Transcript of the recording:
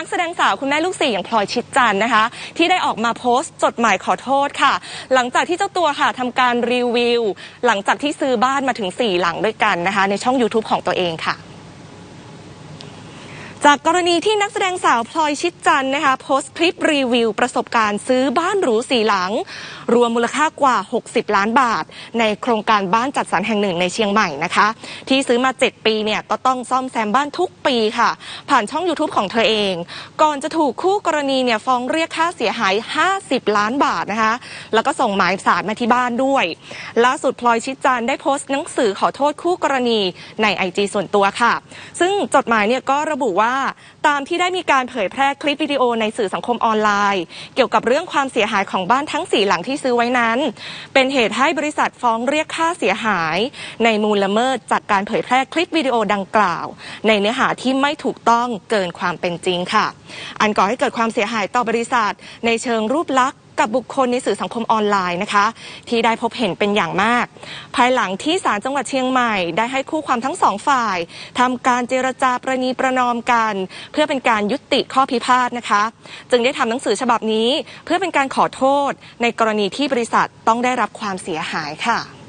นักแสดงสาวคุณแม่ลูกสี่อย่างพลอยชิดจันทร์นะคะ ที่ได้ออกมาโพสต์จดหมายขอโทษค่ะ หลังจากที่เจ้าตัวค่ะทำการรีวิว หลังจากที่ซื้อบ้านมาถึง 4 หลังด้วยกันนะคะ ในช่อง YouTube ของตัวเองค่ะ จากกรณีที่นักแสดงสาวพลอยชิดจันนะคะโพสต์คลิปรีวิว ประสบการณ์ซื้อบ้านหรูสี่หลัง รวมมูลค่ากว่า 60 ล้านบาท ในโครงการบ้านจัดสรรแห่งหนึ่งในเชียงใหม่นะคะ ที่ซื้อมา 7 ปีเนี่ยก็ต้องซ่อมแซมบ้านทุกปีค่ะ ผ่านช่อง YouTube ของเธอเอง ก่อนจะถูกคู่กรณีเนี่ยฟ้องเรียกค่าเสียหาย 50 ล้านบาทนะคะ แล้วก็ส่งหมายสารมาที่บ้านด้วยล่าสุดพลอยชิดจันได้โพสต์หนังสือขอโทษคู่กรณีในไอจส่วนตัวค่ะ ซึ่งจดหมายเนี่ยก็ระบุว่าว่าตามที่ได้มีการเผยแพร่คลิปวิดีโอในสื่อสังคมออนไลน์ เกี่ยวกับเรื่องความเสียหายของบ้านทั้งสี่หลังที่ซื้อไว้นั้น เป็นเหตุให้บริษัทฟ้องเรียกค่าเสียหาย ในมูลละเมิดจากการเผยแพร่คลิปวิดีโอดังกล่าว ในเนื้อหาที่ไม่ถูกต้องเกินความเป็นจริงค่ะ อันก่อให้เกิดความเสียหายต่อบริษัท ในเชิงรูปลักษณ์กับบุคคลในสื่อสังคมออนไลน์นะคะ ที่ได้พบเห็นเป็นอย่างมาก ภายหลังที่ศาลจังหวัดเชียงใหม่ ได้ให้คู่ความทั้งสองฝ่ายทำการเจรจาประนีประนอมกันเพื่อเป็นการยุติข้อพิพาทนะคะ จึงได้ทำหนังสือฉบับนี้ เพื่อเป็นการขอโทษในกรณีที่บริษัทต้องได้รับความเสียหายค่ะ